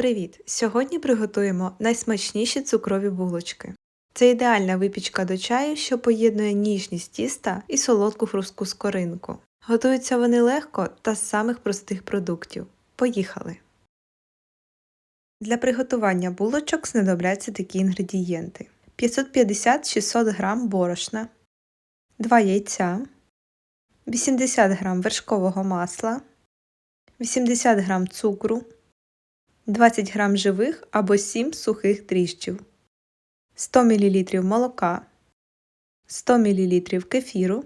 Привіт! Сьогодні приготуємо найсмачніші цукрові булочки. Це ідеальна випічка до чаю, що поєднує ніжність тіста і солодку хрустку скоринку. Готуються вони легко та з самих простих продуктів. Поїхали! Для приготування булочок знадобляться такі інгредієнти: 550-600 г борошна, 2 яйця, 80 г вершкового масла, 80 г цукру. 20 г живих або 7 сухих дріжджів, 100 мл молока, 100 мл кефіру,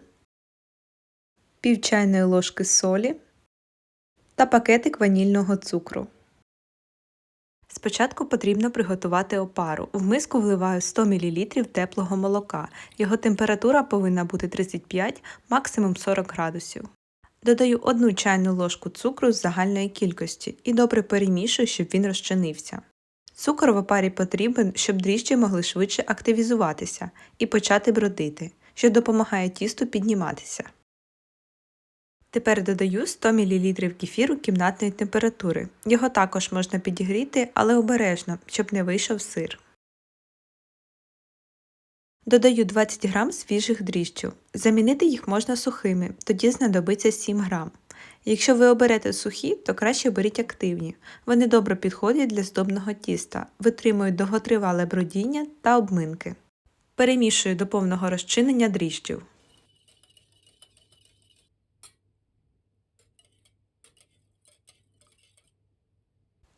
пів чайної ложки солі та пакетик ванільного цукру. Спочатку потрібно приготувати опару. В миску вливаю 100 мл теплого молока. Його температура повинна бути 35 максимум 40 градусів. Додаю одну чайну ложку цукру з загальної кількості і добре перемішую, щоб він розчинився. Цукор в опарі потрібен, щоб дріжджі могли швидше активізуватися і почати бродити, що допомагає тісту підніматися. Тепер додаю 100 мл кефіру кімнатної температури. Його також можна підігріти, але обережно, щоб не вийшов сир. Додаю 20 г свіжих дріжджів. Замінити їх можна сухими, тоді знадобиться 7 г. Якщо ви оберете сухі, то краще беріть активні. Вони добре підходять для здобного тіста, витримують довготривале бродіння та обминки. Перемішую до повного розчинення дріжджів.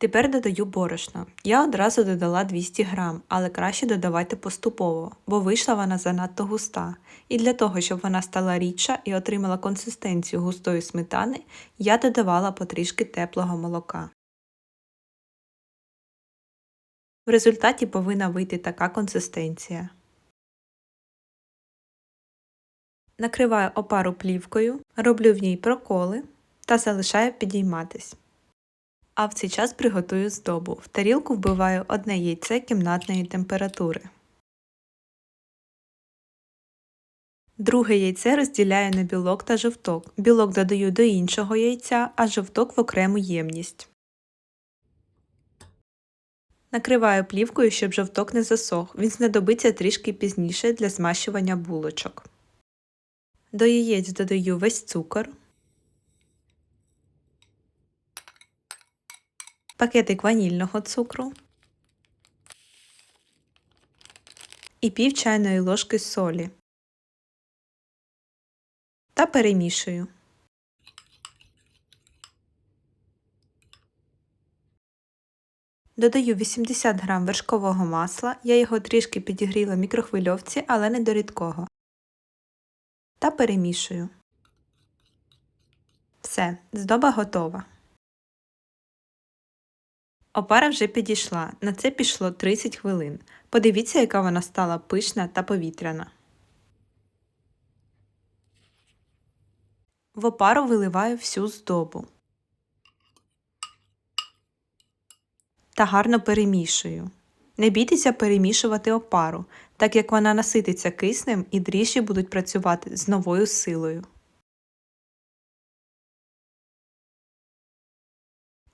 Тепер додаю борошно. Я одразу додала 200 г, але краще додавайте поступово, бо вийшла вона занадто густа. І для того, щоб вона стала рідша і отримала консистенцію густої сметани, я додавала потрішки теплого молока. В результаті повинна вийти така консистенція. Накриваю опару плівкою, роблю в ній проколи та залишаю підійматись. А в цей час приготую здобу. В тарілку вбиваю одне яйце кімнатної температури. Друге яйце розділяю на білок та жовток. Білок додаю до іншого яйця, а жовток в окрему ємність. Накриваю плівкою, щоб жовток не засох. Він знадобиться трішки пізніше для змащування булочок. До яєць додаю весь цукор. Пакетик ванільного цукру і пів чайної ложки солі та перемішую. Додаю 80 г вершкового масла, я його трішки підігріла в мікрохвильовці, але не до рідкого. Та перемішую. Все, здоба готова. Опара вже підійшла. На це пішло 30 хвилин. Подивіться, яка вона стала пишна та повітряна. В опару виливаю всю здобу та гарно перемішую. Не бійтеся перемішувати опару, так як вона насититься киснем і дріжджі будуть працювати з новою силою.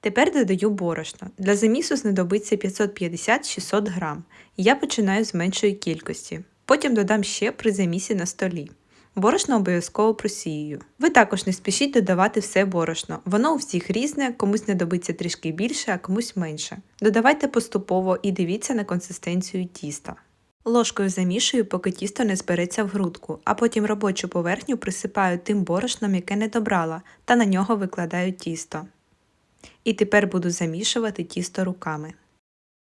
Тепер додаю борошно. Для замісу знадобиться 550-600 г. Я починаю з меншої кількості. Потім додам ще при замісі на столі. Борошно обов'язково просіюю. Ви також не спішіть додавати все борошно. Воно у всіх різне, комусь знадобиться трішки більше, а комусь менше. Додавайте поступово і дивіться на консистенцію тіста. Ложкою замішую, поки тісто не збереться в грудку, а потім робочу поверхню присипаю тим борошном, яке не добрала, та на нього викладаю тісто. І тепер буду замішувати тісто руками.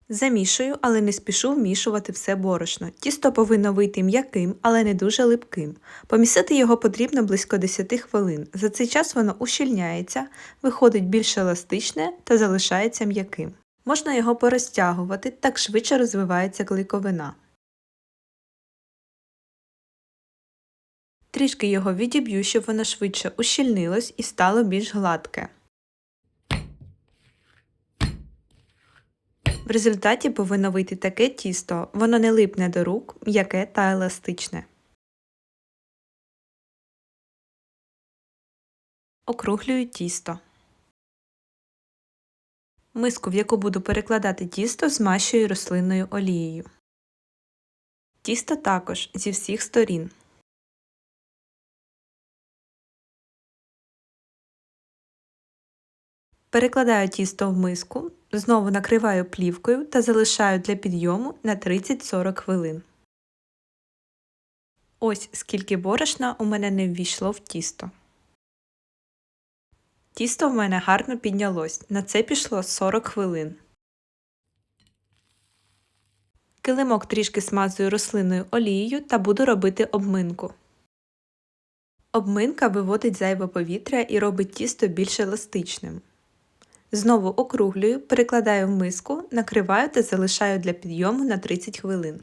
Замішую, але не спішу вмішувати все борошно. Тісто повинно вийти м'яким, але не дуже липким. Помісити його потрібно близько 10 хвилин. За цей час воно ущільняється, виходить більш еластичне та залишається м'яким. Можна його порозтягувати, так швидше розвивається клейковина. Трішки його відіб'ю, щоб воно швидше ущільнилось і стало більш гладке. В результаті повинно вийти таке тісто, воно не липне до рук, м'яке та еластичне. Округлюю тісто. Миску, в яку буду перекладати тісто, змащую рослинною олією. Тісто також зі всіх сторін. Перекладаю тісто в миску, знову накриваю плівкою та залишаю для підйому на 30-40 хвилин. Ось скільки борошна у мене не ввійшло в тісто. Тісто в мене гарно піднялось. На це пішло 40 хвилин. Килимок трішки смазую рослинною олією та буду робити обминку. Обминка виводить зайве повітря і робить тісто більш еластичним. Знову округлюю, перекладаю в миску, накриваю та залишаю для підйому на 30 хвилин.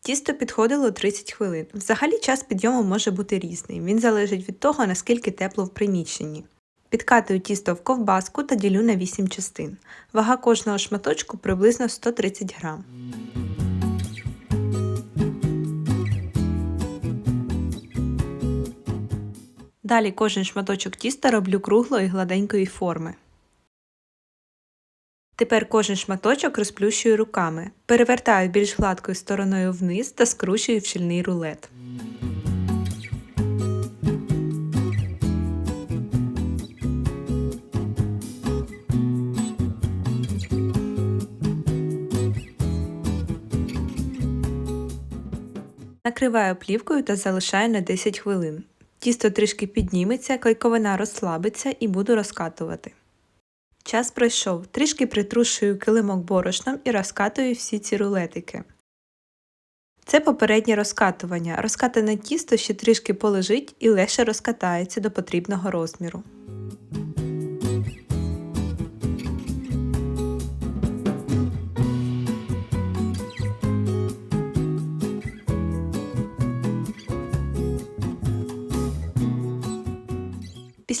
Тісто підходило 30 хвилин. Взагалі час підйому може бути різний. Він залежить від того, наскільки тепло в приміщенні. Підкатую тісто в ковбаску та ділю на 8 частин. Вага кожного шматочку приблизно 130 грам. Далі кожен шматочок тіста роблю круглої гладенької форми. Тепер кожен шматочок розплющую руками, перевертаю більш гладкою стороною вниз та скручую в щільний рулет. Накриваю плівкою та залишаю на 10 хвилин. Тісто трішки підніметься, клейковина розслабиться і буду розкатувати. Час пройшов, трішки притрушую килимок борошном і розкатую всі ці рулетики. Це попереднє розкатування. Розкатане тісто ще трішки полежить і легше розкатається до потрібного розміру.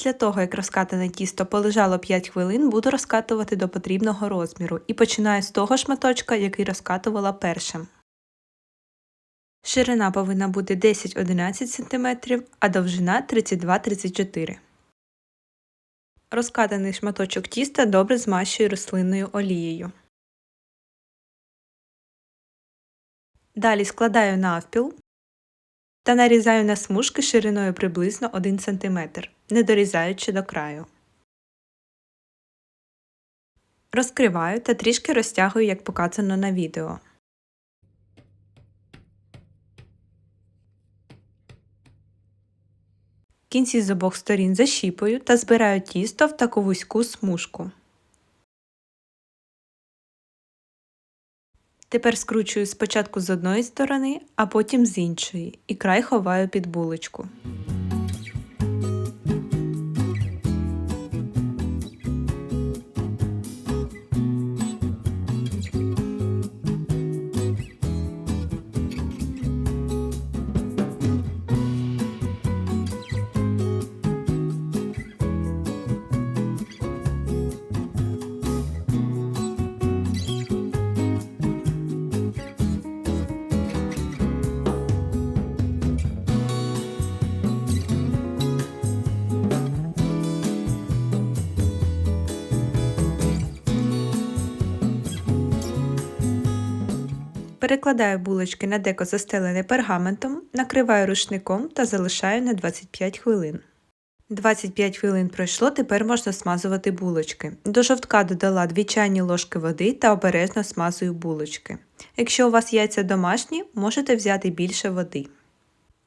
Після того, як розкатане тісто полежало 5 хвилин, буду розкатувати до потрібного розміру і починаю з того шматочка, який розкатувала першим. Ширина повинна бути 10-11 см, а довжина 32-34 Розкатаний шматочок тіста добре змащую рослинною олією. Далі складаю навпіл та нарізаю на смужки шириною приблизно 1 см, не дорізаючи до краю. Розкриваю та трішки розтягую, як показано на відео. Кінці з обох сторін защіпую та збираю тісто в таку вузьку смужку. Тепер скручую спочатку з одної сторони, а потім з іншої, і край ховаю під булочку. Перекладаю булочки на деко застелене пергаментом, накриваю рушником та залишаю на 25 хвилин. 25 хвилин пройшло, тепер можна смазувати булочки. До жовтка додала 2 чайні ложки води та обережно смазую булочки. Якщо у вас яйця домашні, можете взяти більше води.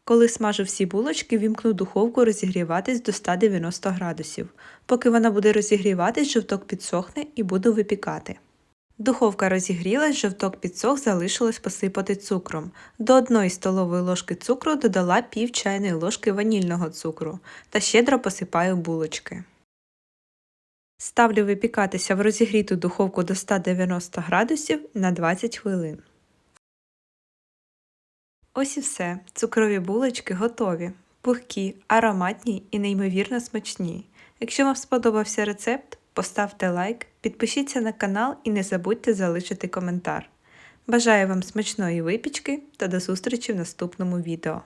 Коли смажу всі булочки, вімкну духовку розігріватись до 190 градусів. Поки вона буде розігріватись, жовток підсохне і буду випікати. Духовка розігрілась, жовток підсох, залишилось посипати цукром. До 1 столової ложки цукру додала пів чайної ложки ванільного цукру та щедро посипаю булочки. Ставлю випікатися в розігріту духовку до 190 градусів на 20 хвилин. Ось і все. Цукрові булочки готові. Пухкі, ароматні і неймовірно смачні. Якщо вам сподобався рецепт, Поставте лайк, підпишіться на канал і не забудьте залишити коментар. Бажаю вам смачної випічки та до зустрічі в наступному відео.